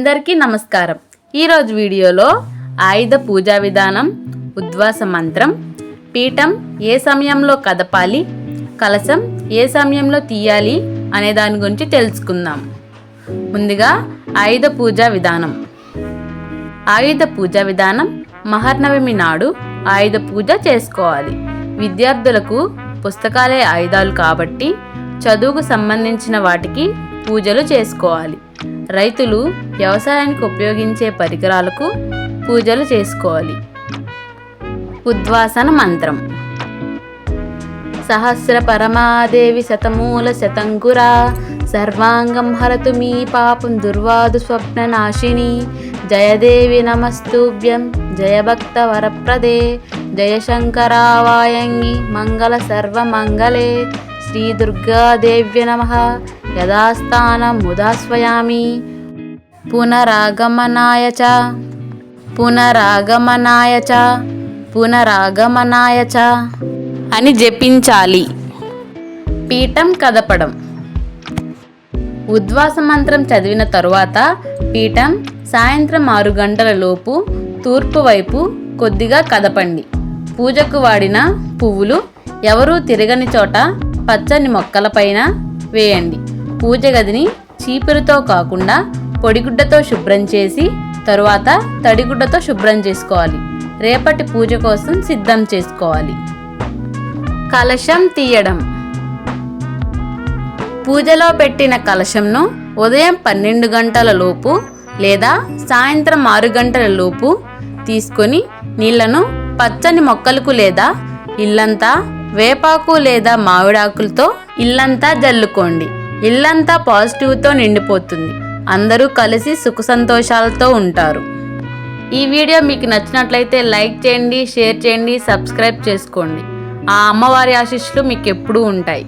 అందరికీ నమస్కారం. ఈరోజు వీడియోలో ఆయుధ పూజా విధానం ఉద్వాస మంత్రం పీఠం ఏ సమయంలో కదపాలి కలశం ఏ సమయంలో తీయాలి అనే దాని గురించి తెలుసుకుందాం. ముందుగా ఆయుధ పూజా విధానం. ఆయుధ పూజా విధానం మహర్నవమి నాడు ఆయుధ పూజ చేసుకోవాలి. విద్యార్థులకు పుస్తకాలే ఆయుధాలు కాబట్టి చదువుకు సంబంధించిన వాటికి పూజలు చేసుకోవాలి. రైతులు వ్యవసాయానికి ఉపయోగించే పరికరాలకు పూజలు చేసుకోవాలి. ఉద్వాసన మంత్రం. సహస్ర పరమాదేవి శతమూల శతంకురా సర్వాంగం హరతు మీ పాపం దుర్వాదు స్వప్న నాశిని. జయదేవి నమస్తుభ్యం జయభక్త వరప్రదే జయశంకరావాయంగి మంగళ సర్వమంగళే. శ్రీ దుర్గాదేవ్య నమ. యథాస్థానం ముదాస్వయామి పునరాగమనాయ చ. పునరాగమనాయ చ. పునరాగమనాయ చ. అని జపించాలి. పీఠం కదపడం. ఉద్వాస మంత్రం చదివిన తరువాత పీఠం సాయంత్రం ఆరు గంటల లోపు తూర్పు వైపు కొద్దిగా కదపండి. పూజకు వాడిన పువ్వులు ఎవరూ తిరగని చోట పచ్చని మొక్కలపైన వేయండి. పూజ గదిని చీపురుతో కాకుండా పొడిగుడ్డతో శుభ్రం చేసి తరువాత తడిగుడ్డతో శుభ్రం చేసుకోవాలి. రేపటి పూజ కోసం సిద్ధం చేసుకోవాలి. కలశం తీయడం. పూజలో పెట్టిన కలశంను ఉదయం పన్నెండు గంటల లోపు లేదా సాయంత్రం ఆరు గంటల లోపు తీసుకొని నీళ్ళను పచ్చని మొక్కలకు లేదా ఇల్లంతా వేపాకు లేదా మామిడాకులతో ఇల్లంతా జల్లుకోండి. ఇల్లంతా పాజిటివ్తో నిండిపోతుంది. అందరూ కలిసి సుఖ సంతోషాలతో ఉంటారు. ఈ వీడియో మీకు నచ్చినట్లయితే లైక్ చేయండి షేర్ చేయండి సబ్స్క్రైబ్ చేసుకోండి. ఆ అమ్మవారి ఆశీస్సులు మీకు ఎప్పుడూ ఉంటాయి.